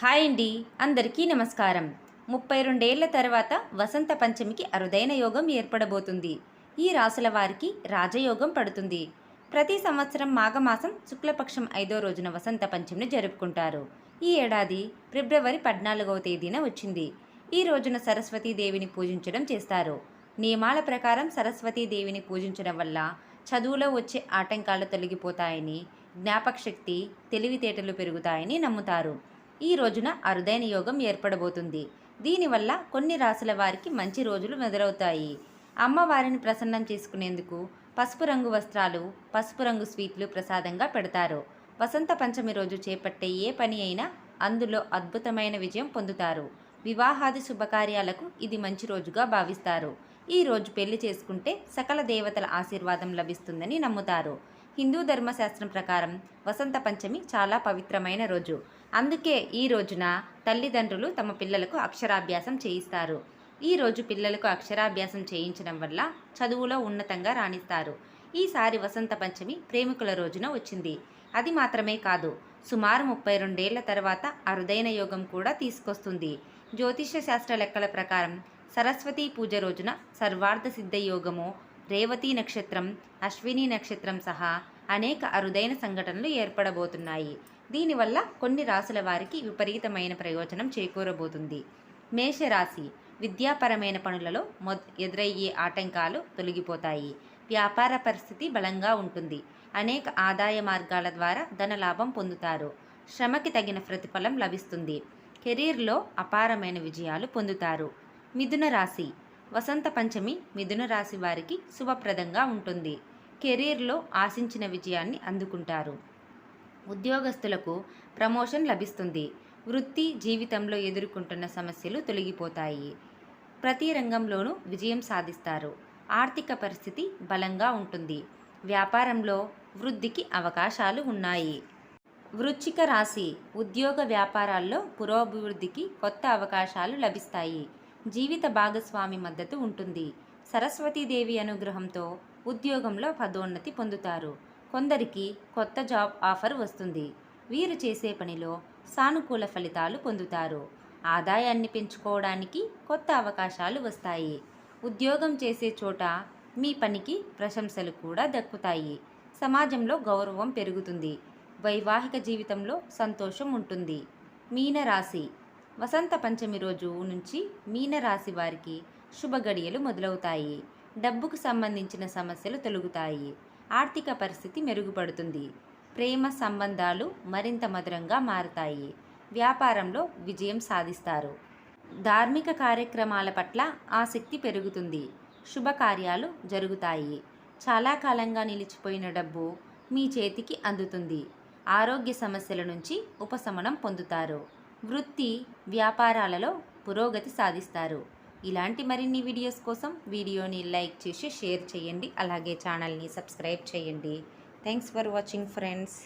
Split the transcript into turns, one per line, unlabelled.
Hi అండి అందరికీ నమస్కారం. ముప్పై రెండేళ్ళ తర్వాత వసంత పంచమికి అరుదైన యోగం ఏర్పడబోతుంది. ఈ రాసుల వారికి రాజయోగం పడుతుంది. ప్రతి సంవత్సరం మాఘమాసం శుక్లపక్షం ఐదో రోజున వసంత పంచమిని జరుపుకుంటారు. ఈ ఏడాది ఫిబ్రవరి పద్నాలుగవ తేదీన వచ్చింది. ఈ రోజున సరస్వతీదేవిని పూజించడం చేస్తారు. నియమాల ప్రకారం సరస్వతీదేవిని పూజించడం వల్ల చదువులో వచ్చే ఆటంకాలు తొలగిపోతాయని జ్ఞాపకశక్తి తెలివితేటలు పెరుగుతాయని నమ్ముతారు. ఈ రోజున అరుదైన యోగం ఏర్పడబోతుంది. దీనివల్ల కొన్ని రాసుల వారికి మంచి రోజులు మొదలవుతాయి. అమ్మవారిని ప్రసన్నం చేసుకునేందుకు పసుపు రంగు వస్త్రాలు పసుపు రంగు స్వీట్లు ప్రసాదంగా పెడతారు. వసంత పంచమి రోజు చేపట్టే ఏ పని అయినా అందులో అద్భుతమైన విజయం పొందుతారు. వివాహాది శుభకార్యాలకు ఇది మంచి రోజుగా భావిస్తారు. ఈ రోజు పెళ్ళి చేసుకుంటే సకల దేవతల ఆశీర్వాదం లభిస్తుందని నమ్ముతారు. హిందూ ధర్మశాస్త్రం ప్రకారం వసంత పంచమి చాలా పవిత్రమైన రోజు. అందుకే ఈ రోజున తల్లిదండ్రులు తమ పిల్లలకు అక్షరాభ్యాసం చేయిస్తారు. ఈ రోజు పిల్లలకు అక్షరాభ్యాసం చేయించడం వల్ల చదువులో ఉన్నతంగా రాణిస్తారు. ఈసారి వసంత పంచమి ప్రేమికుల రోజున వచ్చింది. అది మాత్రమే కాదు సుమారు ముప్పై రెండేళ్ళ తర్వాత అరుదైన యోగం కూడా తీసుకొస్తుంది. జ్యోతిష్య శాస్త్ర లెక్కల ప్రకారం సరస్వతీ పూజ రోజున సర్వార్థ సిద్ధ యోగము రేవతి నక్షత్రం అశ్విని నక్షత్రం సహా అనేక అరుదైన సంఘటనలు ఏర్పడబోతున్నాయి. దీనివల్ల కొన్ని రాసుల వారికి విపరీతమైన ప్రయోజనం చేకూరబోతుంది. మేషరాశి విద్యాపరమైన పనులలో మొద్ ఎదురయ్యే ఆటంకాలు తొలగిపోతాయి. వ్యాపార పరిస్థితి బలంగా ఉంటుంది. అనేక ఆదాయ మార్గాల ద్వారా ధన లాభం పొందుతారు. శ్రమకి తగిన ప్రతిఫలం లభిస్తుంది. కెరీర్లో అపారమైన విజయాలు పొందుతారు. మిథున రాశి వసంత పంచమి మిథున రాశి వారికి శుభప్రదంగా ఉంటుంది. కెరీర్లో ఆశించిన విజయాన్ని అందుకుంటారు. ఉద్యోగస్తులకు ప్రమోషన్ లభిస్తుంది. వృత్తి జీవితంలో ఎదుర్కొంటున్న సమస్యలు తొలగిపోతాయి. ప్రతి రంగంలోనూ విజయం సాధిస్తారు. ఆర్థిక పరిస్థితి బలంగా ఉంటుంది. వ్యాపారంలో వృద్ధికి అవకాశాలు ఉన్నాయి. వృచ్చిక రాశి ఉద్యోగ వ్యాపారాల్లో పురోభివృద్ధికి కొత్త అవకాశాలు లభిస్తాయి. జీవిత భాగస్వామి మద్దతు ఉంటుంది. సరస్వతీదేవి అనుగ్రహంతో ఉద్యోగంలో పదోన్నతి పొందుతారు. కొందరికి కొత్త జాబ్ ఆఫర్ వస్తుంది. వీరు చేసే పనిలో సానుకూల ఫలితాలు పొందుతారు. ఆదాయాన్ని పెంచుకోవడానికి కొత్త అవకాశాలు వస్తాయి. ఉద్యోగం చేసే చోట మీ పనికి ప్రశంసలు కూడా దక్కుతాయి. సమాజంలో గౌరవం పెరుగుతుంది. వైవాహిక జీవితంలో సంతోషం ఉంటుంది. మీనరాశి వసంత పంచమి రోజు నుంచి మీనరాశి వారికి శుభ గడియలు మొదలవుతాయి. డబ్బుకు సంబంధించిన సమస్యలు తొలగుతాయి. ఆర్థిక పరిస్థితి మెరుగుపడుతుంది. ప్రేమ సంబంధాలు మరింత మధురంగా మారుతాయి. వ్యాపారంలో విజయం సాధిస్తారు. ధార్మిక కార్యక్రమాల పట్ల ఆసక్తి పెరుగుతుంది. శుభకార్యాలు జరుగుతాయి. చాలా కాలంగా నిలిచిపోయిన డబ్బు మీ చేతికి అందుతుంది. ఆరోగ్య సమస్యల నుంచి ఉపశమనం పొందుతారు. వృత్తి వ్యాపారాలలో పురోగతి సాధిస్తారు. ఇలాంటి మరిన్ని వీడియోస్ కోసం వీడియోని లైక్ చేసి షేర్ చేయండి. అలాగే ఛానల్ని సబ్స్క్రైబ్ చేయండి. Thanks for watching friends.